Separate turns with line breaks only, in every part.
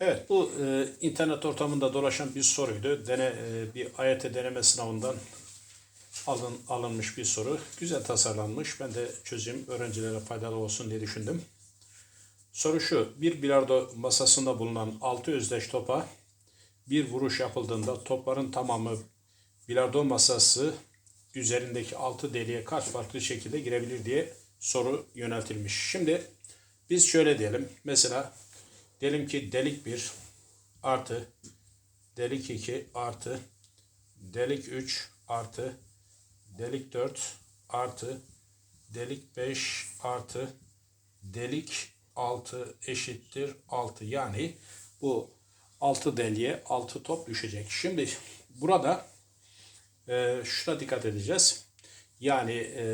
Evet bu e, internet ortamında dolaşan bir soruydu. Dene, e, bir AYT deneme sınavından alın, alınmış bir soru. Güzel tasarlanmış. Ben de çözeyim öğrencilere faydalı olsun diye düşündüm. Soru şu. Bir bilardo masasında bulunan 6 özdeş topa bir vuruş yapıldığında topların tamamı bilardo masası üzerindeki 6 deliğe kaç farklı şekilde girebilir diye soru yöneltilmiş. Şimdi biz şöyle diyelim. Mesela diyelim ki delik 1 artı delik 2 artı delik 3 artı delik 4 artı delik 5 artı delik 6 eşittir 6. Yani bu 6 deliğe 6 top düşecek. Şimdi burada e, şuna dikkat edeceğiz. Yani e,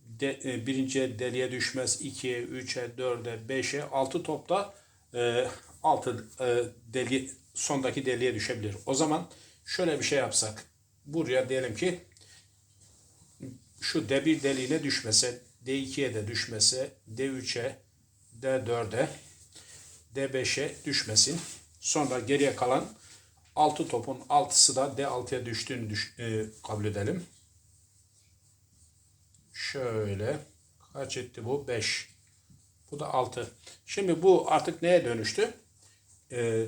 de, e, birinci deliğe düşmez 2'ye, 3'e, 4'e, 5'e, 6 topta e, 6 e, deli, sondaki deliğe düşebilir. O zaman şöyle bir şey yapsak. Buraya diyelim ki şu D1 deliğine düşmese, D2'ye de düşmese, D3'e, D4'e, D5'e düşmesin. Sonra geriye kalan 6 topun 6'sı da D6'ya düştüğünü düş, e, kabul edelim. Şöyle. Kaç etti bu? 5. Bu da 6. Şimdi bu artık neye dönüştü? Ee,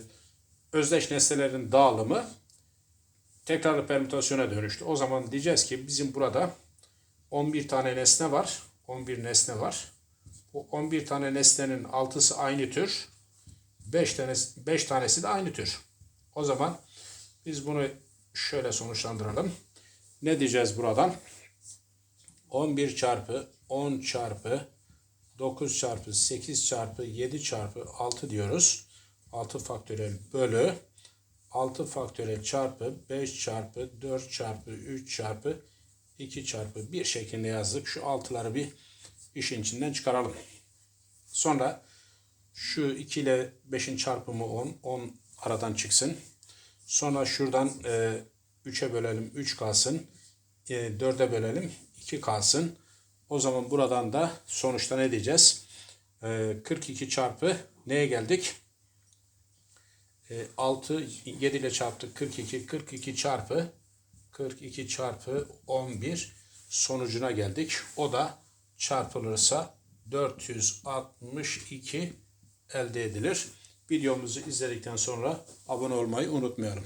özdeş nesnelerin dağılımı tekrarlı permütasyona dönüştü. O zaman diyeceğiz ki bizim burada 11 tane nesne var. 11 nesne var. Bu 11 tane nesnenin 6'sı aynı tür. 5 tanesi, 5 tanesi de aynı tür. O zaman biz bunu şöyle sonuçlandıralım. Ne diyeceğiz buradan? 11 çarpı 10 çarpı 9 çarpı 8 çarpı 7 çarpı 6 diyoruz. 6 faktöriyel bölü 6 faktöriyel çarpı 5 çarpı 4 çarpı 3 çarpı 2 çarpı 1 şeklinde yazdık. Şu 6'ları bir işin içinden çıkaralım. Sonra şu 2 ile 5'in çarpımı 10. 10 aradan çıksın. Sonra şuradan e, 3'e bölelim 3 kalsın. E, 4'e bölelim 2 kalsın. O zaman buradan da sonuçta ne diyeceğiz? E, 42 çarpı neye geldik? E, 6 7 ile çarptık 42. 42 çarpı 42 çarpı 11 sonucuna geldik. O da çarpılırsa 462 elde edilir. Videomuzu izledikten sonra abone olmayı unutmayalım.